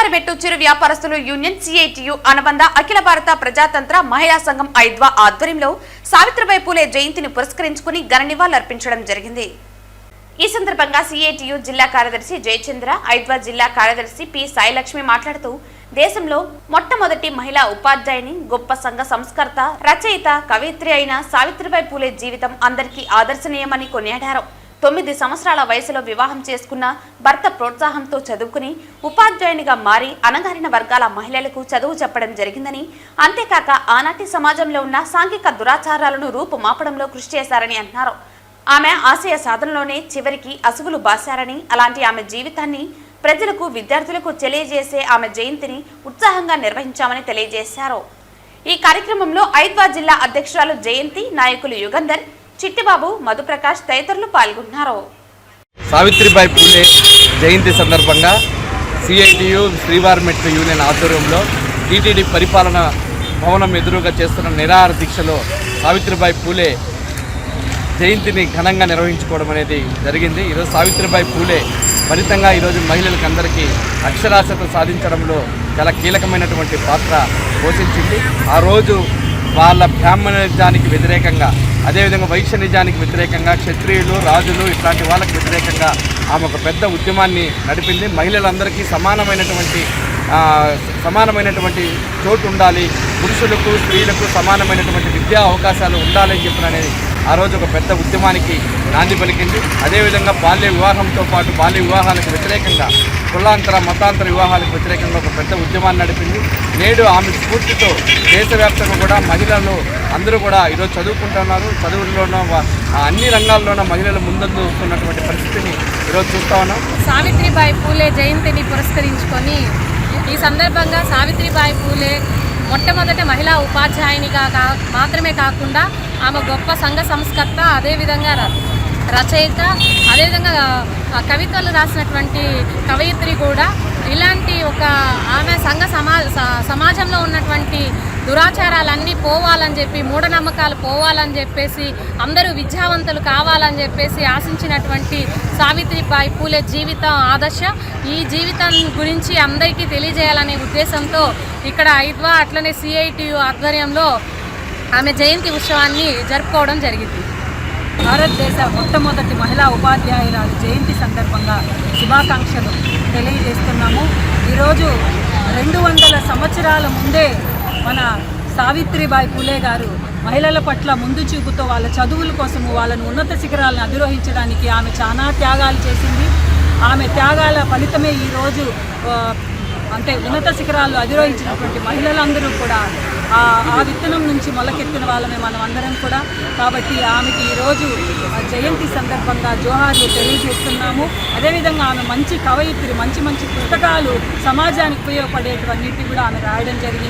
శ్రీవారిమెట్టు చిరు వ్యాపారస్తులు union CITU అనుబంధ అఖిల భారత ప్రజాతంత్ర మహిళా సంఘం ఐద్వా ఆధ్వర్యంలో సావిత్రిబాయి పూలే జయంతిని పురస్కరించుకుని ఘన నివాళులర్పించడం జరిగింది. ఈ సందర్భంగా సిఐటియు జిల్లా కార్యదర్శి జయచంద్ర ఐద్వా జిల్లా కార్యదర్శి పి సాయిలక్ష్మి మాట్లాడుతూ దేశంలో మొట్టమొదటి మహిళా ఉపాధ్యాయుని గొప్ప సంఘ సంస్కర్త రచయిత కవిత్రి అయిన సావిత్రిబాయి పూలే జీవితం అందరికీ ఆదర్శనీయమని కొనియాడారు. తొమ్మిది సంవత్సరాల వయసులో వివాహం చేసుకున్న భర్త ప్రోత్సాహంతో చదువుకుని ఉపాధ్యాయునిగా మారి అణగారిన వర్గాల మహిళలకు చదువు చెప్పడం జరిగిందని అంతేకాక ఆనాటి సమాజంలో ఉన్న సాంఘిక దురాచారాలను రూపుమాపడంలో కృషి చేశారని అన్నారు ఆమె ఆశయ సాధనలోనే చివరికి అసుగులు బాశారని అలాంటి ఆమె జీవితాన్ని ప్రజలకు విద్యార్థులకు తెలియజేసే ఆమె జయంతిని ఉత్సాహంగా నిర్వహించామని తెలియజేశారు. ఈ కార్యక్రమంలో ఐద్వా జిల్లా అధ్యక్షురాలు జయంతి నాయకులు యుగంధర్ చిట్టిబాబు మధుప్రకాష్ తదితరులు పాల్గొన్నారు సావిత్రిబాయి పూలే జయంతి సందర్భంగా సిఐటియు శ్రీవారి మెట్ల యూనియన్ ఆధ్వర్యంలో టీటీడీ పరిపాలన భవనం ఎదురుగా చేస్తున్న నిరాహార దీక్షలో సావిత్రిబాయి పూలే జయంతిని ఘనంగా నిర్వహించుకోవడం అనేది జరిగింది. ఈరోజు సావిత్రిబాయి పూలే ఫలితంగా ఈరోజు మహిళలకు అందరికీ అక్షరాస్యత సాధించడంలో చాలా కీలకమైనటువంటి పాత్ర పోషించింది. ఆ రోజు వాళ్ళ బ్రాహ్మణజానికి వ్యతిరేకంగా అదేవిధంగా వైశ్య నిజానికి వ్యతిరేకంగా క్షత్రియులు రాజులు ఇట్లాంటి వాళ్ళకి వ్యతిరేకంగా ఆమె ఒక పెద్ద ఉద్యమాన్ని నడిపింది. మహిళలందరికీ సమానమైనటువంటి సమానమైనటువంటి చోటు ఉండాలి. పురుషులకు స్త్రీలకు సమానమైనటువంటి విద్యా అవకాశాలు ఉండాలని చెప్పిన అనేది ఆ రోజు ఒక పెద్ద ఉద్యమానికి నాంది పలికింది. అదేవిధంగా బాల్య వివాహంతో పాటు బాల్య వివాహాలకు వ్యతిరేకంగా కులాంతర మతాంతర వివాహాలకు వ్యతిరేకంగా ఒక పెద్ద ఉద్యమాన్ని నడిపింది. నేడు ఆమె స్ఫూర్తితో దేశవ్యాప్తంగా కూడా మహిళలు అందరూ కూడా ఈరోజు చదువుకుంటున్నారు. చదువుల్లోనూ అన్ని రంగాల్లోనూ మహిళలు ముందందు వస్తున్నటువంటి పరిస్థితిని ఈరోజు చూస్తా ఉన్నాం. సావిత్రిబాయి పూలే జయంతిని పురస్కరించుకొని ఈ సందర్భంగా సావిత్రిబాయి పూలే మొట్టమొదటి మహిళా ఉపాధ్యాయునిగా కా మాత్రమే కాకుండా ఆమె గొప్ప సంఘ సంస్కర్త అదేవిధంగా ర- రచయిత అదేవిధంగా కవితలు రాసినటువంటి కవయిత్రి కూడా ఇలాంటి ఒక ఆమె సంఘ ఉన్నటువంటి దురాచారాలన్నీ పోవాలని చెప్పి మూఢనమ్మకాలు పోవాలని చెప్పేసి అందరూ విద్యావంతులు కావాలని చెప్పేసి ఆశించినటువంటి సావిత్రిబాయి పూలే జీవితం ఆదర్శ. ఈ జీవితం గురించి అందరికీ తెలియజేయాలనే ఉద్దేశంతో ఇక్కడ ఐద్వా అట్లనే సిఐటియు ఆధ్వర్యంలో ఆమె జయంతి ఉత్సవాన్ని జరుపుకోవడం జరిగింది. భారతదేశ మొట్టమొదటి మహిళా ఉపాధ్యాయురాలు జయంతి సందర్భంగా శుభాకాంక్షలు తెలియజేస్తున్నాము. ఈరోజు రెండు వందల సంవత్సరాల ముందే మన సావిత్రిబాయి పూలే గారు మహిళల పట్ల ముందు చూపుతో వాళ్ళ చదువుల కోసము వాళ్ళను ఉన్నత శిఖరాలను అధిరోహించడానికి ఆమె చాలా త్యాగాలు చేసింది. ఆమె త్యాగాల ఫలితమే ఈరోజు అంటే ఉన్నత శిఖరాలు అధిరోహించినటువంటి మహిళలందరూ కూడా ఆ విత్తనం నుంచి మొలకెత్తిన వాళ్ళమే మనం అందరం కూడా. కాబట్టి ఆమెకి ఈరోజు జయంతి సందర్భంగా జోహార్లు తెలియజేస్తున్నాము. అదేవిధంగా ఆమె మంచి కవయిత్రి మంచి మంచి పుస్తకాలు సమాజానికి ఉపయోగపడేటువంటి కూడా ఆమె రాయడం జరిగింది.